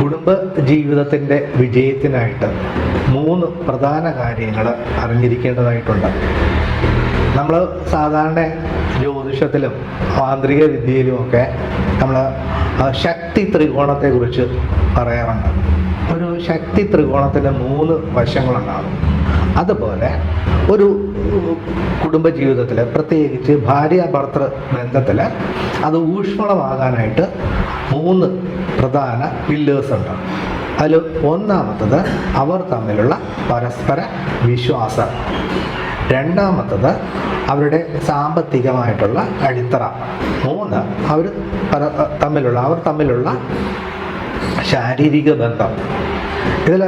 കുടുംബ ജീവിതത്തിന്റെ വിജയത്തിനായിട്ട് മൂന്ന് പ്രധാന കാര്യങ്ങൾ അറിഞ്ഞിരിക്കേണ്ടതായിട്ടുണ്ട്. നമ്മൾ സാധാരണ ജ്യോതിഷത്തിലും മാന്ത്രിക വിദ്യയിലുമൊക്കെ നമ്മൾ ശക്തി ത്രികോണത്തെക്കുറിച്ച് പറയാറുണ്ട്. ഒരു ശക്തി ത്രികോണത്തിന്റെ മൂന്ന് വശങ്ങളുണ്ടാകും. അതുപോലെ ഒരു കുടുംബജീവിതത്തിൽ പ്രത്യേകിച്ച് ഭാര്യ ഭർത്തൃ ബന്ധത്തിൽ അത് ഊഷ്മളമാകാനായിട്ട് മൂന്ന് പ്രധാന പില്ലേഴ്സ് ഉണ്ട്. അതിൽ ഒന്നാമത്തത് അവർ തമ്മിലുള്ള പരസ്പര വിശ്വാസം. രണ്ടാമത്തത് അവരുടെ സാമ്പത്തികമായിട്ടുള്ള അടിത്തറ. മൂന്ന് അവർ തമ്മിലുള്ള അവർ തമ്മിലുള്ള ശാരീരിക ബന്ധം. ഇതിൽ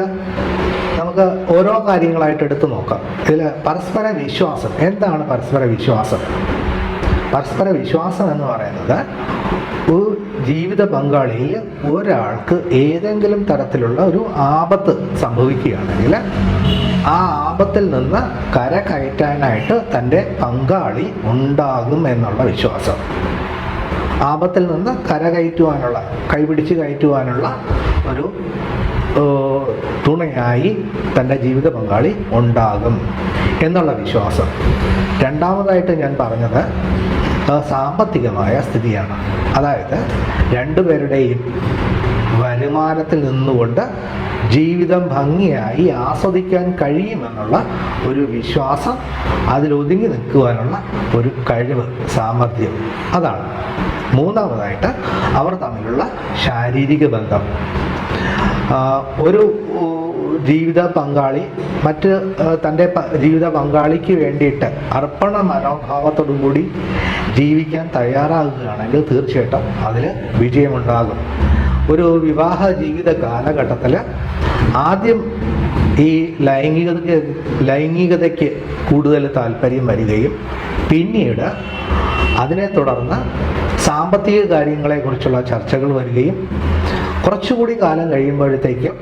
നമുക്ക് ഓരോ കാര്യങ്ങളായിട്ട് എടുത്തു നോക്കാം. ഇതിൽ പരസ്പര വിശ്വാസം. എന്താണ് പരസ്പര വിശ്വാസം? പരസ്പര വിശ്വാസം എന്ന് പറയുന്നത് ഒരു ജീവിത പങ്കാളിയിൽ ഒരാൾക്ക് ഏതെങ്കിലും തരത്തിലുള്ള ഒരു ആപത്ത് സംഭവിക്കുകയാണെങ്കിൽ ആ ആപത്തിൽ നിന്ന് കര കയറ്റാനായിട്ട് തന്റെ പങ്കാളി ഉണ്ടാകും എന്നുള്ള വിശ്വാസം. ആപത്തിൽ നിന്ന് കര കയറ്റുവാനുള്ള കൈപിടിച്ച് കയറ്റുവാനുള്ള ഒരു തുണയായി തന്റെ ജീവിത പങ്കാളി ഉണ്ടാകും എന്നുള്ള വിശ്വാസം. രണ്ടാമതായിട്ട് ഞാൻ പറഞ്ഞത് സാമ്പത്തികമായ സ്ഥിതിയാണ്. അതായത് രണ്ടുപേരുടെയും വരുമാനത്തിൽ നിന്നുകൊണ്ട് ജീവിതം ഭംഗിയായി ആസ്വദിക്കാൻ കഴിയുമെന്നുള്ള ഒരു വിശ്വാസം അതിലൊതുങ്ങി നിൽക്കുവാനുള്ള ഒരു കഴിവ് സാമർഥ്യം. അതാണ്. മൂന്നാമതായിട്ട് അവർ തമ്മിലുള്ള ശാരീരിക ബന്ധം. ഒരു ജീവിത പങ്കാളി മറ്റ് തന്റെ ജീവിത പങ്കാളിക്ക് വേണ്ടിയിട്ട് അർപ്പണ മനോഭാവത്തോടും കൂടി ജീവിക്കാൻ തയ്യാറാകുകയാണെങ്കിൽ തീർച്ചയായിട്ടും അതിൽ വിജയമുണ്ടാകും. ഒരു വിവാഹ ജീവിത കാലഘട്ടത്തിൽ ആദ്യം ഈ ലൈംഗികതയ്ക്ക് ലൈംഗികതയ്ക്ക് കൂടുതൽ താല്പര്യം വരികയും പിന്നീട് അതിനെ തുടർന്ന് സാമ്പത്തിക കാര്യങ്ങളെക്കുറിച്ചുള്ള ചർച്ചകൾ വരികയും കുറച്ചുകൂടി കാലം കഴിയുമ്പോഴത്തേക്കും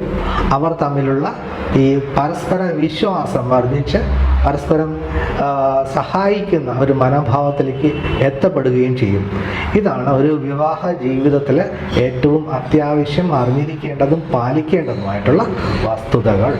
അവർ തമ്മിലുള്ള ഈ പരസ്പര വിശ്വാസം വർദ്ധിച്ച് പരസ്പരം സഹായിക്കുന്ന ഒരു മനോഭാവത്തിലേക്ക് എത്തപ്പെടുകയും ചെയ്യും. ഇതാണ് ഒരു വിവാഹ ജീവിതത്തിൽ ഏറ്റവും അത്യാവശ്യം അറിഞ്ഞിരിക്കേണ്ടതും പാലിക്കേണ്ടതുമായിട്ടുള്ള വസ്തുതകൾ.